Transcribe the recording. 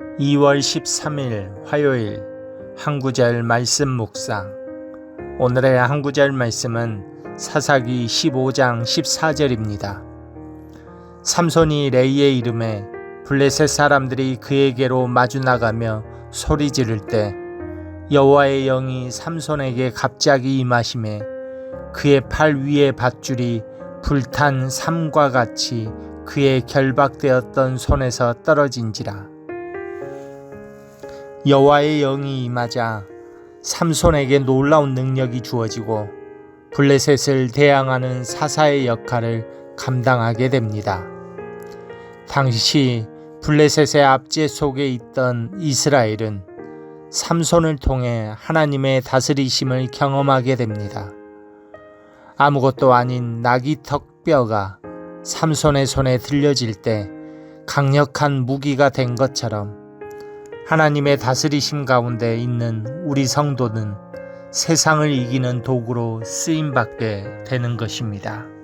2월 13일 화요일 한구절 말씀 묵상 오늘의 한구절 말씀은 사사기 15장 14절입니다. 삼손이 레이의 이름에 블레셋 사람들이 그에게로 마주 나가며 소리 지를 때 여호와의 영이 삼손에게 갑자기 임하심에 그의 팔 위에 밧줄이 불탄 삼과 같이 그의 결박되었던 손에서 떨어진지라. 여호와의 영이 임하자 삼손에게 놀라운 능력이 주어지고 블레셋을 대항하는 사사의 역할을 감당하게 됩니다. 당시 블레셋의 압제 속에 있던 이스라엘은 삼손을 통해 하나님의 다스리심을 경험하게 됩니다. 아무것도 아닌 나귀 턱뼈가 삼손의 손에 들려질 때 강력한 무기가 된 것처럼 하나님의 다스리심 가운데 있는 우리 성도는 세상을 이기는 도구로 쓰임받게 되는 것입니다.